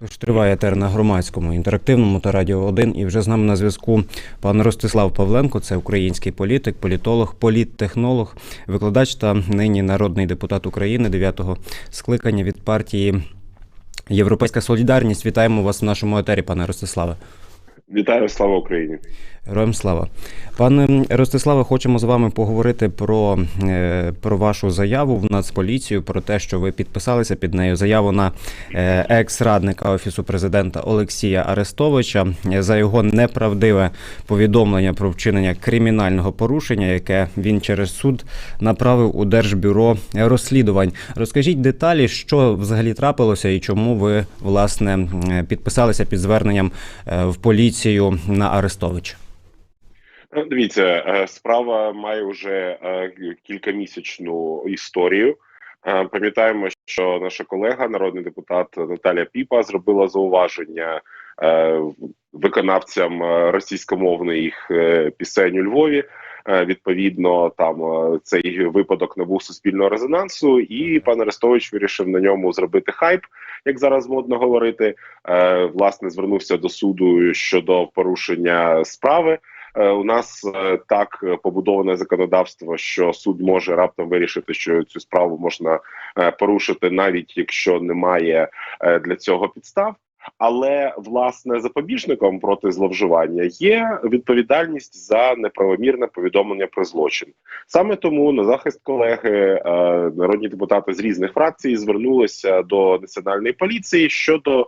Тож триває етер на громадському інтерактивному та радіо 1. І вже з нами на зв'язку пан Ростислав Павленко, це український політик, політолог, політтехнолог, викладач та нині народний депутат України 9-го скликання від партії Європейська Солідарність. Вітаємо вас в нашому етері, пане Ростиславе. Вітаю, слава Україні! Героям слава. Пане Ростиславе, хочемо з вами поговорити про, е, про вашу заяву в Нацполіцію, про те, що ви підписалися під нею заяву на е, екс-радника Офісу президента Олексія Арестовича за його неправдиве повідомлення про вчинення кримінального порушення, яке він через суд направив у Держбюро розслідувань. Розкажіть деталі, що взагалі трапилося і чому ви власне підписалися під зверненням е, в поліцію на Арестовича. Е, Дивіться, е, справа має вже е, кількамісячну історію. Е, Пам'ятаємо, що наша колега, народний депутат Наталя Піпа, зробила зауваження виконавцям російськомовних пісень у Львові. Відповідно, там цей випадок набув суспільного резонансу, і пан Арестович вирішив на ньому зробити хайп, як зараз модно говорити. Власне, звернувся до суду щодо порушення справи. Е, У нас е, так е, побудоване законодавство, що суд може раптом вирішити, що цю справу можна порушити, навіть якщо немає для цього підстав. Але власне запобіжником проти зловживання є відповідальність за неправомірне повідомлення про злочин. Саме тому на захист колеги народні депутати з різних фракцій звернулися до національної поліції щодо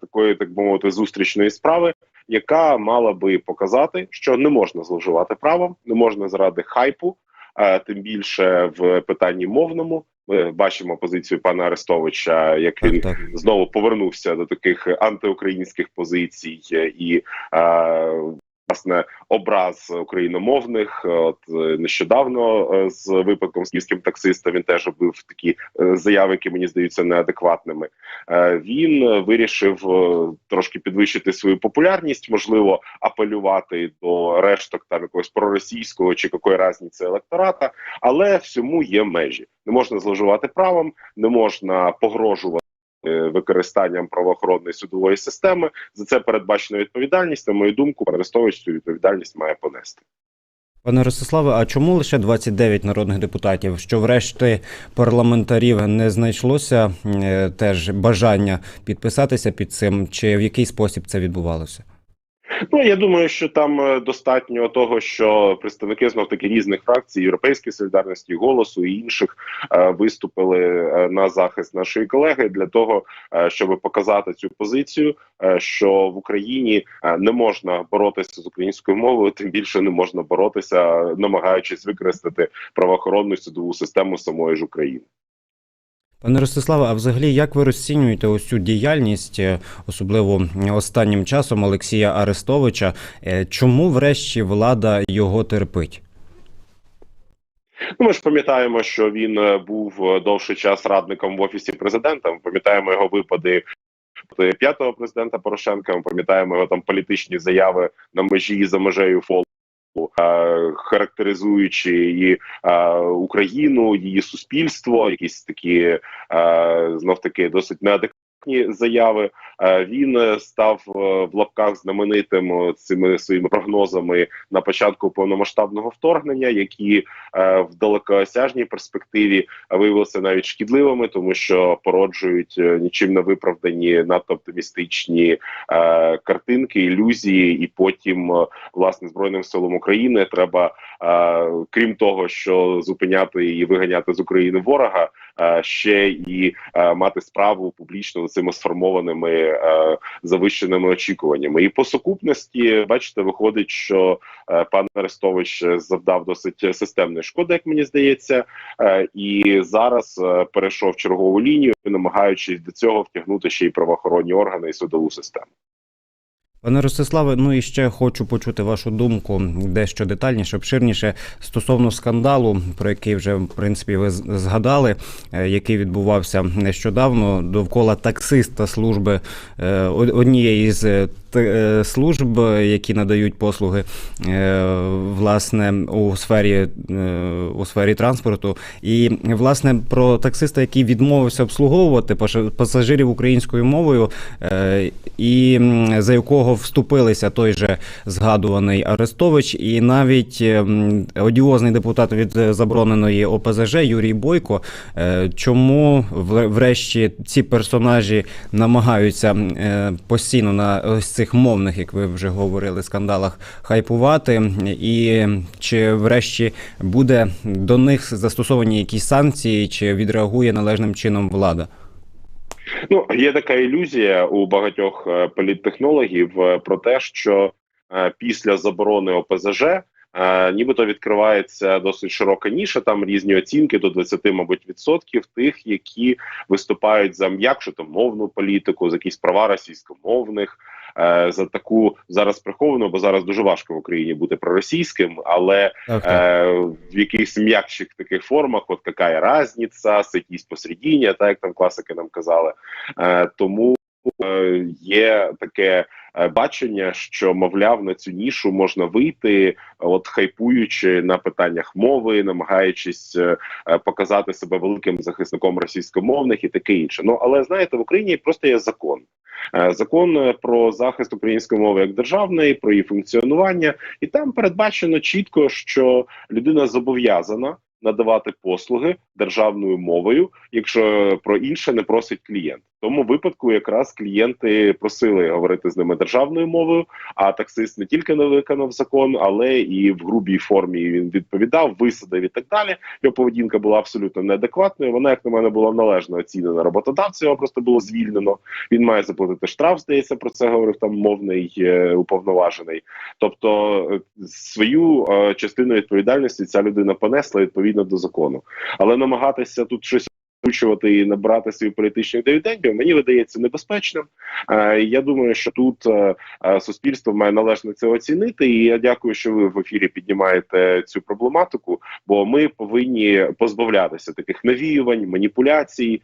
такої, так би мовити, зустрічної справи яка мала би показати, що не можна зловживати правом, не можна заради хайпу, е, тим більше в питанні мовному. Ми бачимо позицію пана Арестовича, як він Так, так. знову повернувся до таких антиукраїнських позицій і е, власне образ україномовних. От е, нещодавно е, з випадком з київським таксистом він теж робив такі е, заяви, які мені здаються неадекватними. Е, Він е, вирішив е, трошки підвищити свою популярність, можливо, апелювати до решток там якогось проросійського чи якої разниці електората, але всьому є межі. Не можна зловживати правом, не можна погрожувати. Е, Використанням правоохоронної судової системи за це передбачена відповідальність. На мою думку, Арестович цю відповідальність має понести. Пане Ростиславе, а чому лише 29 народних депутатів? Що врешті парламентарів не знайшлося е, теж бажання підписатися під цим, чи в який спосіб це відбувалося? Ну я думаю, що там е, достатньо того, що представники знов таки різних фракцій Європейської солідарності, голосу і інших е, виступили е, на захист нашої колеги для того, щоб показати цю позицію, що в Україні не можна боротися з українською мовою, тим більше не можна боротися, намагаючись використати правоохоронну судову систему самої ж України. Пане Ростиславе, а взагалі як ви розцінюєте ось цю діяльність, е, особливо останнім часом Олексія Арестовича? Е, Чому врешті влада його терпить? Ну, ми ж пам'ятаємо, що він е, був довший час радником в офісі президента. Ми пам'ятаємо його випади п'ятого президента Порошенка. Ми пам'ятаємо його там політичні заяви на межі і за межею фолу. Е, Характеризуючи її е, Україну, її суспільство, якісь такі е, знов таки досить неадекватні заяви. Е, Він е, став е, в лапках знаменитим цими своїми прогнозами на початку повномасштабного вторгнення, які в далекоосяжній перспективі виявилися навіть шкідливими, тому що породжують нічим не виправдані надто оптимістичні картинки, ілюзії, і потім власне збройним силам України треба, крім того, що зупиняти і виганяти з України ворога, ще і е, мати справу публічно з цими сформованими е, завищеними очікуваннями. І по сукупності, бачите, виходить, що е, пан Арестович завдав досить системної шкоди, як мені здається, е, і зараз е, перейшов чергову лінію, намагаючись до цього втягнути ще й правоохоронні органи і судову систему. Пане Ростиславе, ну і ще хочу почути вашу думку дещо детальніше, обширніше стосовно скандалу, про який вже в принципі ви згадали, е, який відбувався нещодавно довкола таксиста служби е, однієї з е, служб, які надають послуги е, власне у сфері е, у сфері транспорту. І власне про таксиста, який відмовився обслуговувати пасажирів українською мовою, е, і за якого вступилися той же згадуваний Арестович, і навіть е, одіозний депутат від е, забороненої ОПЗЖ Юрій Бойко. Е, Чому вре- врешті ці персонажі намагаються е, постійно на ось цих мовних, як ви вже говорили, скандалах хайпувати? І чи врешті буде до них застосовані якісь санкції, чи відреагує належним чином влада? Ну є така ілюзія у багатьох е, політтехнологів е, про те, що е, після заборони ОПЗЖ. Нібито відкривається досить широка ніша, там різні оцінки до 20, мабуть, відсотків тих, які виступають за м'якшу там мовну політику, за якісь права російськомовних, за таку зараз приховану, бо зараз дуже важко в Україні бути проросійським, але так. е, в якихось м'якших таких формах, от яка разниця, сидіть посередині, так як там класики нам казали. Е, тому е, є таке е, бачення, що мовляв на цю нішу можна вийти, от хайпуючи на питаннях мови, намагаючись е, е, показати себе великим захисником російськомовних і таке інше. Ну але знаєте, в Україні просто є закон. Е, Закон е, про захист української мови як державної, про її функціонування, і там передбачено чітко, що людина зобов'язана надавати послуги державною мовою, якщо про інше не просить клієнт. В тому випадку якраз клієнти просили говорити з ними державною мовою, а таксист не тільки не виконав закон, але і в грубій формі він відповідав, висадив і так далі. Його поведінка була абсолютно неадекватною. Вона, як на мене, була належно оцінена роботодавцем. Його просто було звільнено. Він має заплатити штраф. Здається, про це говорив там мовний е, уповноважений. Тобто е, свою е, частину відповідальності ця людина понесла відповідно до закону, але намагатися тут щось вкручувати і набрати свої політичних дивідендів, мені видається небезпечним. Е, я думаю, що тут е, е, суспільство має належно це оцінити. І я дякую, що ви в ефірі піднімаєте цю проблематику, бо ми повинні позбавлятися таких навіювань, маніпуляцій,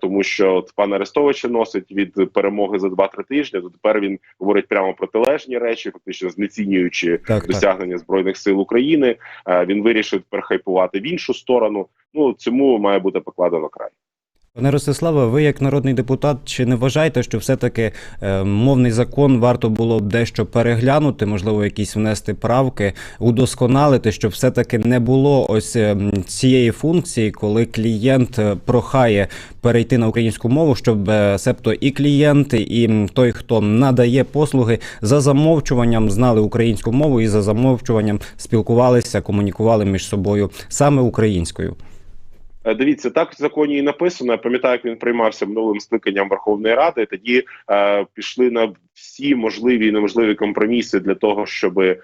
тому що от пан Арестовича носить від перемоги за 2-3 тижні. То тепер він говорить прямо протилежні речі, фактично знецінюючи Так, так. досягнення збройних сил України. Він вирішив перехайпувати в іншу сторону. Ну цьому має бути покладено край. Пане Ростиславе, ви як народний депутат, чи не вважаєте, що все-таки е, мовний закон варто було б дещо переглянути, можливо, якісь внести правки, удосконалити, щоб все-таки не було ось е, цієї функції, коли клієнт е, прохає перейти на українську мову, щоб е, себто і клієнт, і той, хто надає послуги, за замовчуванням знали українську мову і за замовчуванням спілкувалися, комунікували між собою саме українською. Е, Дивіться, так в законі і написано. Я пам'ятаю, як він приймався минулим скликанням Верховної Ради. Тоді е, пішли на всі можливі і неможливі компроміси для того, щоб е,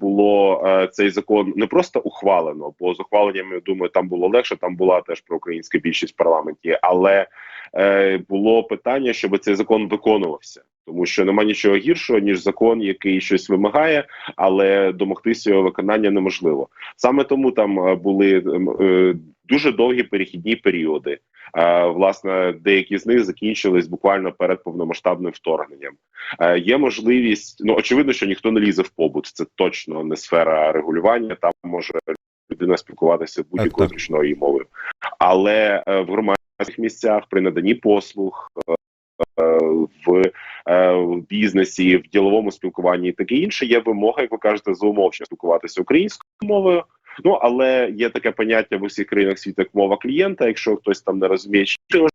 було е, цей закон не просто ухвалено, бо з ухваленням я думаю, там було легше. Там була теж проукраїнська більшість в парламенті, але е, було питання, щоб цей закон виконувався. Тому що нема нічого гіршого ніж закон, який щось вимагає, але домогтися його виконання неможливо. Саме тому там е, були ем, е, дуже довгі перехідні періоди. Е, власне, деякі з них закінчились буквально перед повномасштабним вторгненням. Е, є можливість, ну очевидно, що ніхто не лізе в побут. Це точно не сфера регулювання. Там може людина спілкуватися будь-якою зручною мовою, але е, в громадських місцях при наданні послуг. е, В, е, в бізнесі, в діловому спілкуванні і таке інше є вимога, як ви кажете, заумовчено спілкуватися українською мовою. Ну але є таке поняття в усіх країнах світу як мова клієнта. Якщо хтось там не розуміє, чи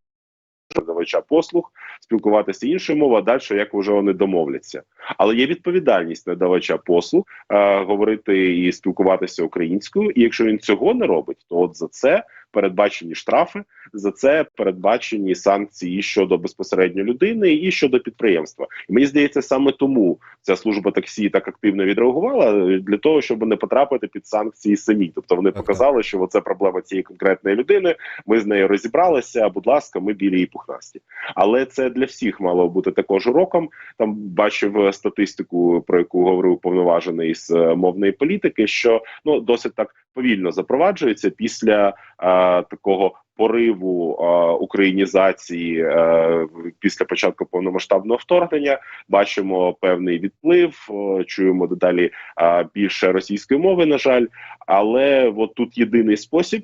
надавача послуг, спілкуватися іншою мовою, а далі як вже вони домовляться. Але є відповідальність надавача послуг е, говорити і спілкуватися українською. І якщо він цього не робить, то от за це передбачені штрафи, за це передбачені санкції щодо безпосередньо людини і щодо підприємства. І мені здається, саме тому ця служба таксі так активно відреагувала е, для того, щоб не потрапити під санкції самі. Тобто вони показали, що це проблема цієї конкретної людини. Ми з нею розібралися. Будь ласка, ми білі і пухнасті. Але це для всіх мало бути також уроком. Там бачив е, статистику, про яку говорив повноважений з е, мовної політики, що ну досить так повільно запроваджується після е, такого пориву е, українізації е, після початку повномасштабного вторгнення. Бачимо певний відплив, е, чуємо дедалі е, більше російської мови, на жаль, але от тут єдиний спосіб.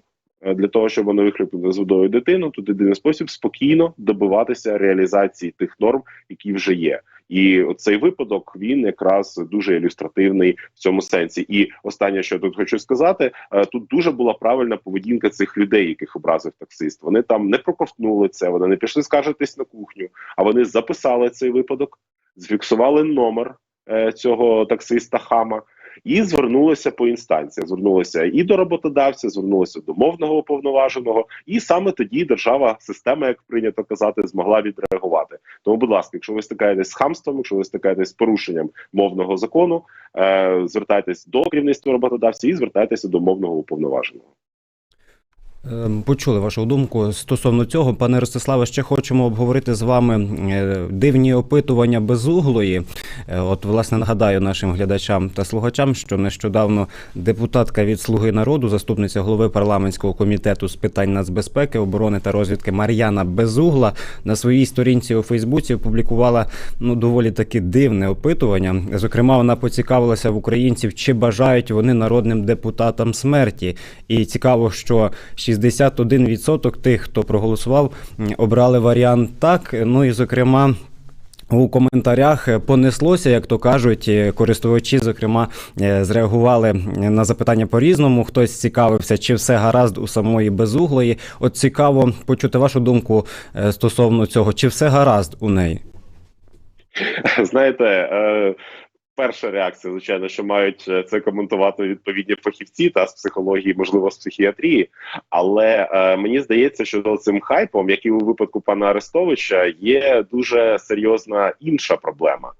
Для того щоб воно вихлюпнуло з водою дитину, тут єдиний спосіб спокійно добиватися реалізації тих норм, які вже є. І цей випадок він якраз дуже ілюстративний в цьому сенсі. І останнє, що я тут хочу сказати, е, тут дуже була правильна поведінка цих людей, яких образив таксист. Вони там не проковтнули це, вони не пішли скаржитись на кухню, а вони записали цей випадок, зфіксували номер е, цього таксиста хама. І звернулися по інстанціях. Звернулися і до роботодавця, звернулися до мовного уповноваженого, і саме тоді держава, система, як прийнято казати, змогла відреагувати. Тому, будь ласка, якщо ви стикаєтесь з хамством, якщо ви стикаєтесь з порушенням мовного закону, е, звертайтесь до керівництва роботодавця і звертайтеся до мовного уповноваженого. Ем, Почули вашу думку стосовно цього, пане Ростиславе. Ще хочемо обговорити з вами е, дивні опитування безуглої. Е, От, власне, нагадаю нашим глядачам та слухачам, що нещодавно депутатка від Слуги народу, заступниця голови парламентського комітету з питань нацбезпеки, оборони та розвідки Мар'яна Безугла на своїй сторінці у Фейсбуці опублікувала ну доволі таки дивне опитування. Зокрема, вона поцікавилася в українців, чи бажають вони народним депутатам смерті. І цікаво, що 61% тих, хто проголосував, обрали варіант так. Ну і зокрема. У коментарях е, понеслося, як то кажуть, е, користувачі, зокрема, е, зреагували на запитання по-різному. Хтось цікавився, чи все гаразд у самої безуглої. От цікаво почути вашу думку е, стосовно цього, чи все гаразд у неї. Знаєте, е, перша реакція, звичайно, що мають е, це коментувати відповідні фахівці та з психології, можливо, з психіатрії. Але е, мені здається, що за цим хайпом, як і у випадку пана Арестовича, є дуже серйозна інша проблема.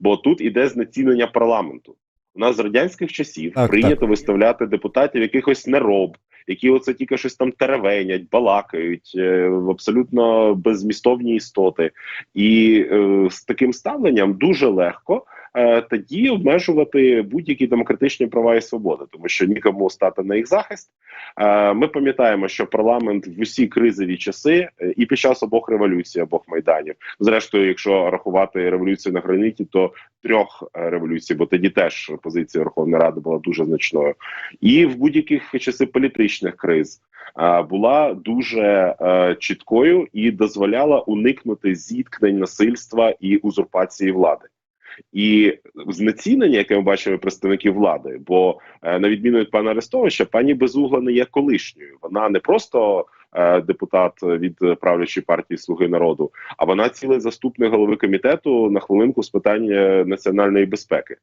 Бо тут іде знецінення парламенту. У нас з радянських часів Так, прийнято виставляти депутатів якихось нероб, які оце тільки щось там теревенять, балакають, е, абсолютно беззмістовні істоти. І е, з таким ставленням дуже легко тоді обмежувати будь-які демократичні права і свободи, тому що нікому стати на їх захист. Е, ми пам'ятаємо, що парламент в усі кризові часи е, і під час обох революцій, обох майданів, зрештою, якщо рахувати революцію на граніті, то трьох е, революцій, бо тоді теж позиція Верховної Ради була дуже значною, і в будь-яких часи політичних криз. е, Була дуже е, чіткою і дозволяла уникнути зіткнень насильства і узурпації влади. І знецінення, яке ми бачимо представників влади, бо е, на відміну від пана Арестовича, пані Безугла не є колишньою. Вона не просто е, депутат від правлячої партії Слуги народу, а вона цілий заступник голови комітету на хвилинку з питань е, національної безпеки.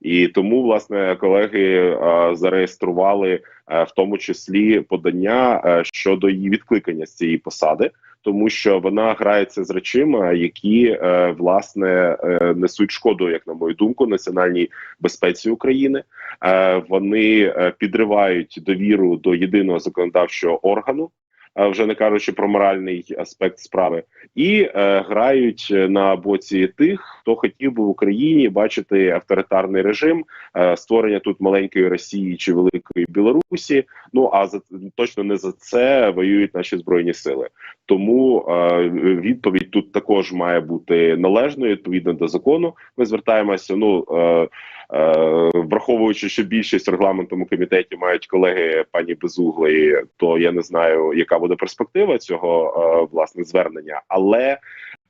І тому, власне, колеги е, зареєстрували е, в тому числі подання е, щодо її відкликання з цієї посади, тому що вона грається з речима, які е, власне е, несуть шкоду, як на мою думку, національній безпеці України. Е, вони підривають довіру до єдиного законодавчого органу. Е, Вже не кажучи про моральний аспект справи, і е, грають на боці тих, хто хотів би в Україні бачити авторитарний режим, е, створення тут маленької Росії чи великої Білорусі. Ну а за точно не за це воюють наші збройні сили. Тому е, відповідь тут також має бути належною відповідно до закону. Ми звертаємося. Ну е, е, враховуючи, що більшість регламентному комітеті мають колеги пані Безуглої, то я не знаю, яка буде перспектива цього е, власне звернення, але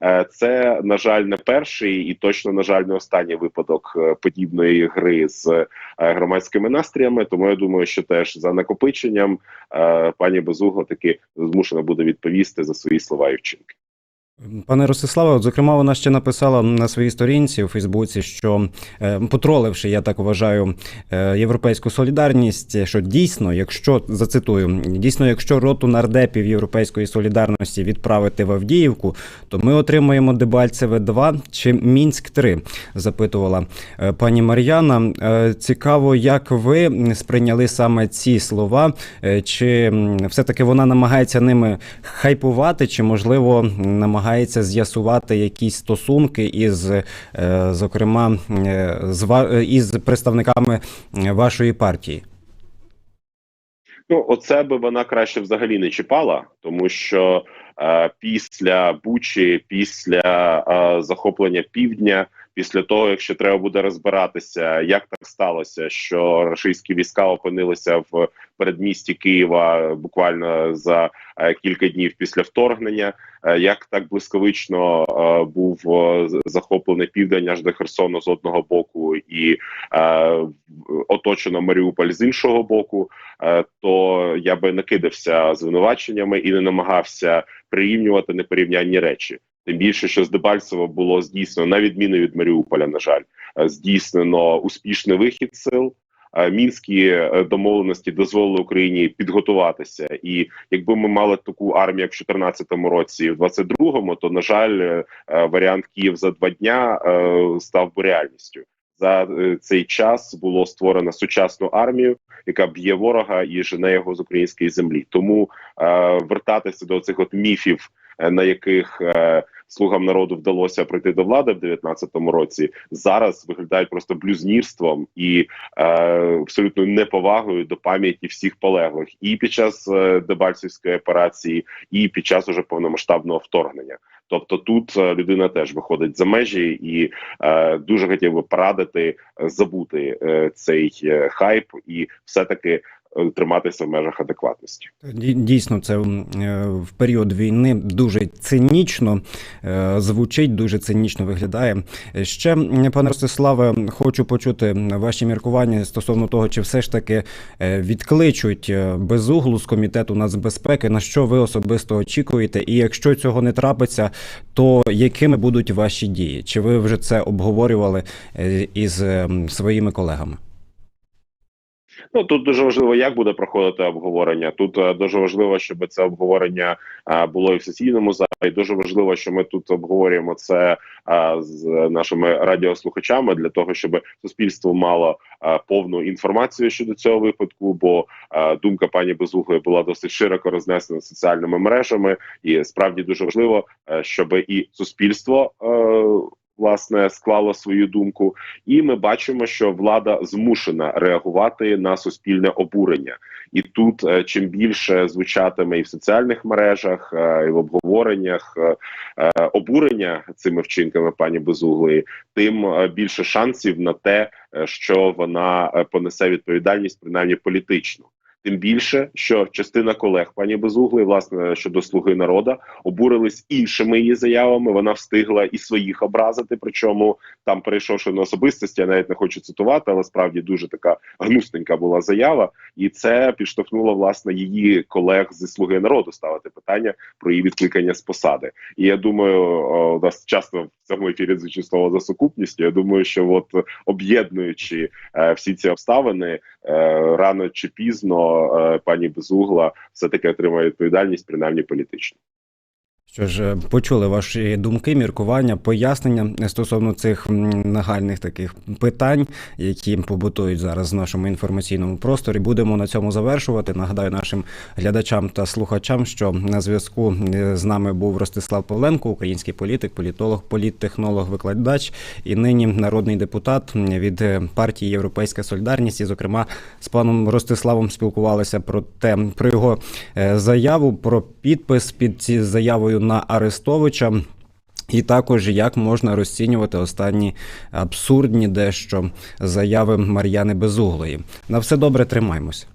е, це на жаль не перший і точно на жаль не останній випадок е, подібної гри з е, громадськими настріями. Тому я думаю, що теж за накопиченням е, пані Безугла таки змушена буде відповісти за свої слова і вчинки. Пане Ростиславе, зокрема, вона ще написала на своїй сторінці у Фейсбуці, що е, потроливши, я так вважаю, е, європейську солідарність, що дійсно, якщо зацитую, дійсно, якщо роту нардепів Європейської солідарності відправити в Авдіївку, то ми отримаємо Дебальцеве 2 чи Мінськ 3 запитувала е, пані Мар'яна. Цікаво, як ви сприйняли саме ці слова, чи все-таки вона намагається ними хайпувати, чи можливо намагається з'ясувати якісь стосунки із, е, зокрема, е, е, із представниками вашої партії? Ну, оце би вона краще взагалі не чіпала, тому що е, після Бучі, після е, захоплення півдня, після того, якщо треба буде розбиратися, як так сталося, що російські війська опинилися в передмісті Києва буквально за е, кілька днів після вторгнення, е, як так блискавично е, був захоплений південь аж до Херсону з одного боку, і оточено Маріуполь з іншого боку то я би не кидався звинуваченнями і не намагався прирівнювати непорівнянні речі. Тим більше, що з Дебальцево було здійснено, на відміну від Маріуполя, на жаль, е, здійснено успішний вихід сил. Е, Мінські е, домовленості дозволили Україні підготуватися, і якби ми мали таку армію, як в 2014 році, і в 22-му, то на жаль, варіант Київ за два дня став би реальністю. За цей час було створено сучасну армію, яка б'є ворога і жене його з української землі. Тому вертатися до цих от міфів, на яких слугам народу вдалося прийти до влади в 19-му році, зараз виглядають просто блюзнірством і е, абсолютно неповагою до пам'яті всіх полеглих і під час е, Дебальцівської операції, і під час уже повномасштабного вторгнення. Тобто тут е, людина теж виходить за межі, і е, дуже хотів би порадити е, забути е, цей е, хайп і все-таки е, триматися в межах адекватності. Дійсно, це е, в період війни дуже цинічно е, звучить, дуже цинічно виглядає. Е, Ще, пане Ростиславе, хочу почути ваші міркування стосовно того, чи все ж таки е, відкличуть е, безуглу з комітету нацбезпеки, на що ви особисто очікуєте, і якщо цього не трапиться, то якими будуть ваші дії? Чи ви вже це обговорювали е, із е, своїми колегами? Ну тут дуже важливо, як буде проходити обговорення. Тут е, дуже важливо, щоб це обговорення е, було і в сесійному залі. Дуже важливо, що ми тут обговорюємо це е, з нашими радіослухачами для того, щоб суспільство мало повну інформацію щодо цього випадку. Бо думка пані Безуглої була досить широко рознесена соціальними мережами, і справді дуже важливо, щоб і суспільство. Власне, склало свою думку, і ми бачимо, що влада змушена реагувати на суспільне обурення. І тут е, чим більше звучатиме і в соціальних мережах, е, і в обговореннях е, обурення цими вчинками пані Безуглої, тим більше шансів на те, що вона понесе відповідальність, принаймні політичну. Тим більше, що частина колег пані Безуглої, власне щодо слуги народа, обурились іншими її заявами. Вона встигла і своїх образити. Причому там, перейшовши на особистості, я навіть не хочу цитувати, але справді дуже така гнусненька була заява, і це підштовхнуло власне її колег зі слуги народу ставити питання про її відкликання з посади. І я думаю, у нас часто в цьому ефірі звучить слово за сукупністю. Я думаю, що от об'єднуючи е, всі ці обставини, е, рано чи пізно пані Безугла все таки отримає відповідальність, принаймні політичну. Що ж, е, почули ваші думки, міркування, пояснення стосовно цих нагальних таких питань, які побутують зараз в нашому інформаційному просторі. Будемо на цьому завершувати. Нагадаю нашим глядачам та слухачам, що на зв'язку е, з нами був Ростислав Павленко, український політик, політолог, політтехнолог, викладач і нині народний депутат від е, партії Європейська Солідарність. І, зокрема, з паном Ростиславом спілкувалися про те, про його заяву, про підпис під цією заявою на Арестовича. І також як можна розцінювати останні абсурдні дещо заяви Мар'яни Безуглої. На все добре тримаймося.